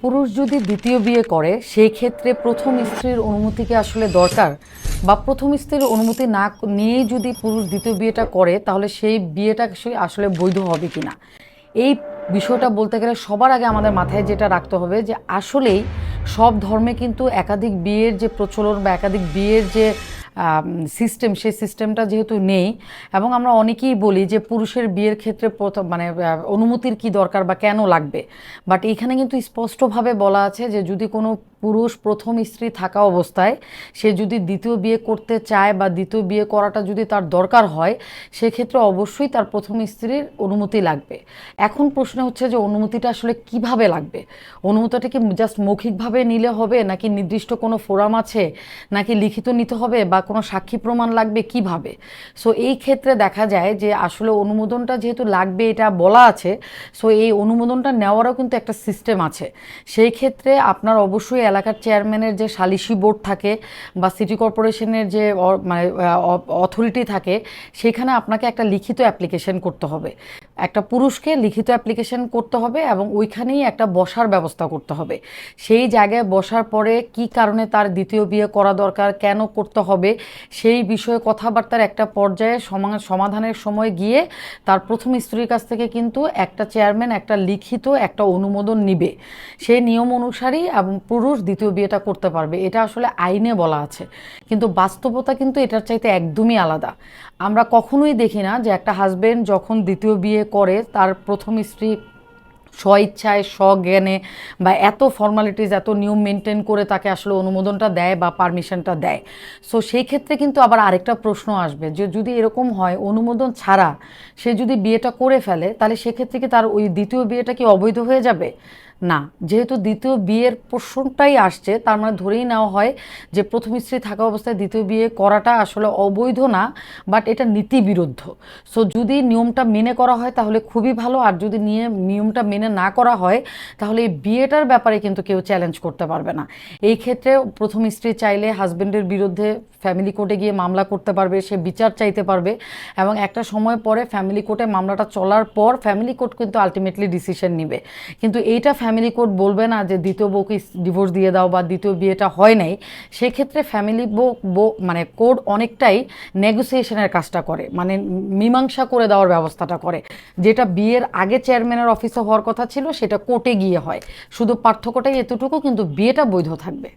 পুরুষ যদি দ্বিতীয় বিয়ে করে, সেই ক্ষেত্রে প্রথম স্ত্রীর অনুমতিকে আসলে দরকার? বা প্রথম স্ত্রীর অনুমতি না নিয়েই যদি পুরুষ দ্বিতীয় বিয়েটা করে, তাহলে সেই বিয়েটা আসলে- বৈধ হবে কিনা? এই বিষয়টা বলতে গেলে সবার আগে আমাদের মাথায় যেটা রাখতে হবে যে আসলেই সব ধর্মে কিন্তু একাধিক বিয়ের যে প্রচলন বা একাধিক বিয়ের যে সিস্টেম সেই সিস্টেমটা যেহেতু নেই, এবং আমরা অনেকেই বলি যে পুরুষের বিয়ের ক্ষেত্রে প্রথম মানে অনুমতির কি দরকার বা কেন লাগবে? বাট এখানে কিন্তু স্পষ্টভাবে বলা আছে যে যদি কোনো পুরুষ প্রথম স্ত্রী থাকা অবস্থায় সে যদি দ্বিতীয় বিয়ে করতে চায় বা দ্বিতীয় বিয়ে করাটা যদি তার দরকার হয়, সেক্ষেত্রে অবশ্যই তার প্রথম স্ত্রীর অনুমতি লাগবে। এখন প্রশ্ন হচ্ছে যে অনুমতিটা আসলে কীভাবে লাগবে? অনুমতিটা কি জাস্ট মৌখিকভাবে নিলে হবে? নাকি নির্দিষ্ট কোনো ফোরাম আছে? নাকি লিখিত নিতে হবে? বা কোনো সাক্ষী প্রমাণ লাগবে কীভাবে? সো এই ক্ষেত্রে দেখা যায় যে আসলে অনুমোদনটা যেহেতু লাগবে, এটা বলা আছে সো এই অনুমোদনটা নেওয়ারও কিন্তু একটা সিস্টেম আছে। সেই ক্ষেত্রে আপনার অবশ্যই এলাকার চেয়ারম্যানের যে সালিশি বোর্ড থাকে বা সিটি কর্পোরেশনের যে মানে অথরিটি থাকে, সেখানে আপনাকে একটা লিখিত অ্যাপ্লিকেশন করতে হবে। একটা পুরুষকে লিখিত অ্যাপ্লিকেশন করতে হবে এবং ওইখানেই একটা বসার ব্যবস্থা করতে হবে। সেই জায়গায় বসার পরে কি কারণে তার দ্বিতীয় বিয়ে করা দরকার, কেন করতে হবে, সেই বিষয়ে কথাবার্তার একটা পর্যায়ে সমা- সমাধানের সময় গিয়ে তার প্রথম স্ত্রীর কাছ থেকে কিন্তু একটা চেয়ারম্যান একটা লিখিত, একটা অনুমোদন নিবে। সেই নিয়ম অনুসারেই এবং পুরুষ দ্বিতীয় বিয়েটা করতে পারবে। এটা আসলে আইনে বলা আছে। কিন্তু বাস্তবতা কিন্তু এটার চাইতে একদমই আলাদা। আমরা কখনোই দেখি না যে একটা হাজবেন্ড যখন দ্বিতীয় বিয়ে করে তার প্রথম স্ত্রী স্বইচ্ছায়, স্বজ্ঞানে বা এত ফর্মালিটিস এত নিয়ম মেনটেন করে তাকে আসলে অনুমোদনটা দেয় বা পারমিশনটা দেয়। সো সেই ক্ষেত্রে কিন্তু আবার আরেকটা প্রশ্ন আসবে যে যদি এরকম হয়, অনুমোদন ছাড়া সে যদি বিয়েটা করে ফেলে, তাহলে সেক্ষেত্রে কি তার ওই দ্বিতীয় বিয়েটা কি অবৈধ হয়ে যাবে? না, যেহেতু দ্বিতীয় বিয়ের প্রশ্নটাই আসছে, তার মানে ধরেই নেওয়া হয় যে প্রথম স্ত্রী থাকা অবস্থায় দ্বিতীয় বিয়ে করাটা আসলে অবৈধ না বাট এটা নীতি বিরুদ্ধ সো যদি নিয়মটা মেনে করা হয় তাহলে খুবই ভালো, আর যদি নিয়ে, নিয়মটা মেনে না করা হয় তাহলে এই বিয়েটার ব্যাপারে কিন্তু কেউ চ্যালেঞ্জ করতে পারবে না। এই ক্ষেত্রে প্রথম স্ত্রী চাইলে হাজবেন্ডের বিরুদ্ধে ফ্যামিলি কোর্টে গিয়ে মামলা করতে পারবে, সে বিচার চাইতে পারবে, এবং একটা সময় পরে ফ্যামিলি কোর্টে মামলাটা চলার পর ফ্যামিলি কোর্ট কিন্তু আলটিমেটলি ডিসিশন নিবে। কিন্তু এইটা ফ্যামিলি কোর্ট বলবে না যে দ্বিতীয় বউকে ডিভোর্স দিয়ে দাও বা দ্বিতীয় বিয়েটা হয় নাই, সেক্ষেত্রে ফ্যামিলি বউ মানে কোর্ট অনেকটাই নেগোসিয়েশনের কাজটা করে মানে মীমাংসা করে দেওয়ার ব্যবস্থাটা করে। যেটা বিয়ের আগে চেয়ারম্যানের অফিসে হওয়ার কথা ছিল, সেটা কোর্টে গিয়ে হয়। শুধু পার্থক্যটাই এতটুকু, কিন্তু বিয়েটা বৈধ থাকবে।